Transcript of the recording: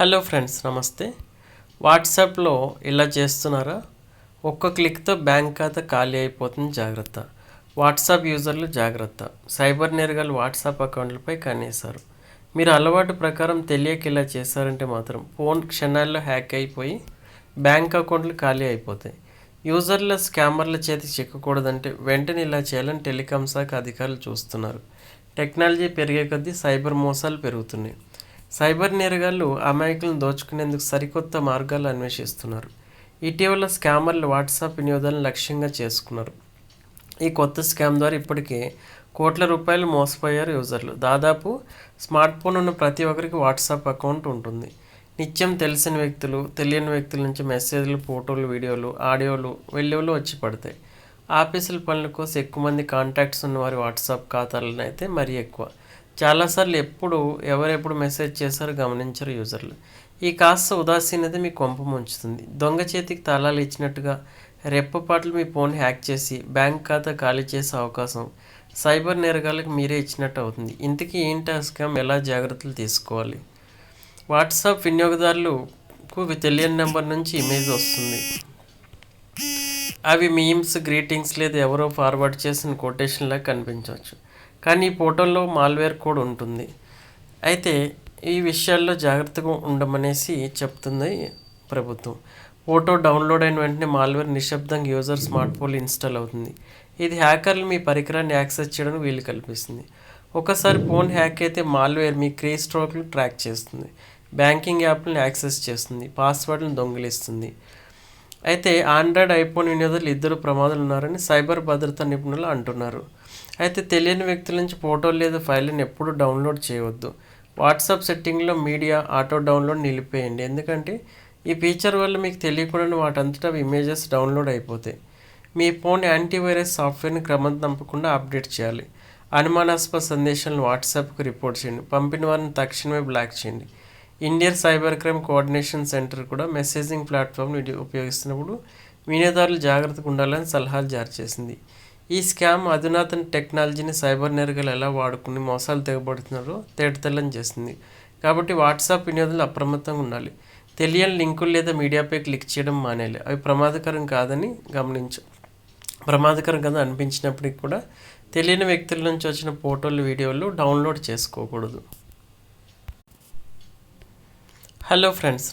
Hello friends నమస్తే. వాట్సాప్లో ఇలా చేస్తున్నారా? ఒక్క క్లిక్తో బ్యాంక్ ఖాతా ఖాళీ అయిపోతుంది జాగ్రత్త. వాట్సాప్ యూజర్లు జాగ్రత్త. సైబర్ నేరగాలు వాట్సాప్ అకౌంట్లపై కనేశారు మీరు అలవాటు ప్రకారం తెలియక ఇలా చేశారంటే మాత్రం ఫోన్ క్షణాల్లో హ్యాక్ అయిపోయి బ్యాంక్ అకౌంట్లు ఖాళీ అయిపోతాయి. యూజర్ల స్కామర్ల చేతి చిక్కకూడదంటే వెంటనే ఇలా చేయాలని టెలికాం శాఖ అధికారులు చూస్తున్నారు. టెక్నాలజీ పెరిగే కొద్దీ సైబర్ మోసాలు పెరుగుతున్నాయి. సైబర్ నేరగాళ్ళు అమాయకులను దోచుకునేందుకు సరికొత్త మార్గాలు అన్వేషిస్తున్నారు. ఇటీవల స్కామర్లు వాట్సాప్ వినియోగాలను లక్ష్యంగా చేసుకున్నారు. ఈ కొత్త స్కామ్ ద్వారా ఇప్పటికే కోట్ల రూపాయలు మోసపోయారు యూజర్లు. దాదాపు స్మార్ట్ ఫోన్ ఉన్న ప్రతి ఒక్కరికి వాట్సాప్ అకౌంట్ ఉంటుంది. నిత్యం తెలిసిన వ్యక్తులు తెలియని వ్యక్తుల నుంచి మెసేజ్లు ఫోటోలు వీడియోలు ఆడియోలు వెళ్ళివలు వచ్చి పడతాయి. ఆఫీసుల పనుల కోసం ఎక్కువ మంది కాంటాక్ట్స్ ఉన్న వారి వాట్సాప్ ఖాతాలను అయితే మరీ ఎక్కువ. చాలాసార్లు ఎప్పుడు ఎవరెప్పుడు మెసేజ్ చేశారో గమనించరు యూజర్లు. ఈ కాస్త ఉదాసీనత మీ కొంప ముంచుతుంది. దొంగ చేతికి తాళాలు ఇచ్చినట్టుగా రెప్పపాట్లు మీ ఫోన్ హ్యాక్ చేసి బ్యాంక్ ఖాతా ఖాళీ చేసే అవకాశం సైబర్ నేరగాళ్ళకి మీరే ఇచ్చినట్టు అవుతుంది. ఇంతకీ ఏంటి ఆ స్కామ్ ఎలా జాగ్రత్తలు తీసుకోవాలి? వాట్సాప్ వినియోగదారులకు తెలియని నెంబర్ నుంచి ఇమేజ్ వస్తుంది. అవి మీమ్స్ గ్రీటింగ్స్ లేదా ఎవరో ఫార్వర్డ్ చేసిన కొటేషన్లా కనిపించవచ్చు. కానీ ఈ పోర్టల్లో మాల్వేర్ కోడ్ ఉంటుంది. అయితే ఈ విషయాల్లో జాగ్రత్తగా ఉండమనేసి చెప్తుంది ప్రభుత్వం. ఫోటో డౌన్లోడ్ అయిన వెంటనే మాల్వేర్ నిశ్శబ్దంగా యూజర్ స్మార్ట్ ఫోన్ ఇన్స్టాల్ అవుతుంది. ఇది హ్యాకర్లు మీ పరికరాన్ని యాక్సెస్ చేయడానికి వీలు కల్పిస్తుంది. ఒకసారి ఫోన్ హ్యాక్ అయితే మాల్వేర్ మీ క్రీ స్ట్రోక్లు ట్రాక్ చేస్తుంది. బ్యాంకింగ్ యాప్లను యాక్సెస్ చేస్తుంది. పాస్వర్డ్లను దొంగిలిస్తుంది. అయితే ఆండ్రాయిడ్ ఐఫోన్ వినియోగదారులు ఇద్దరు ప్రమాదాలు ఉన్నారని సైబర్ భద్రతా నిపుణులు అంటున్నారు. అయితే తెలియని వ్యక్తుల నుంచి ఫోటో లేదా ఫైల్ని ఎప్పుడు డౌన్లోడ్ చేయవద్దు. వాట్సాప్ సెట్టింగ్లో మీడియా ఆటో డౌన్లోడ్ నిలిపేయండి. ఎందుకంటే ఈ ఫీచర్ వల్ల మీకు తెలియకుండా వాటంతటా ఇమేజెస్ డౌన్లోడ్ అయిపోతాయి. మీ ఫోన్ యాంటీవైరస్ సాఫ్ట్వేర్ని క్రమం తప్పకుండా అప్డేట్ చేయాలి. అనుమానాస్పద సందేశాలను వాట్సాప్కి రిపోర్ట్ చేయండి. పంపిన వారిని తక్షణమే బ్లాక్ చేయండి. Indian cyber crime coordination centre కూడా మెసేజింగ్ ప్లాట్ఫామ్ని ఉపయోగిస్తున్నప్పుడు వినియోగదారులు జాగ్రత్తగా ఉండాలని సలహాలు జారీ చేసింది. ఈ స్కామ్ అధునాతన టెక్నాలజీని సైబర్ నేరగాలు ఎలా వాడుకుని మోసాలు తెగబడుతున్నారో తేటతెల్లం చేస్తుంది. కాబట్టి వాట్సాప్ వినియోగదారులు అప్రమత్తంగా ఉండాలి. తెలియని లింకులు లేదా మీడియాపై క్లిక్ చేయడం మానేయాలి. అవి ప్రమాదకరం కాదని గమనించు ప్రమాదకరం కదా అనిపించినప్పటికీ కూడా తెలియని వ్యక్తుల నుంచి వచ్చిన ఫోటోలు వీడియోలు డౌన్లోడ్ చేసుకోకూడదు. Hello friends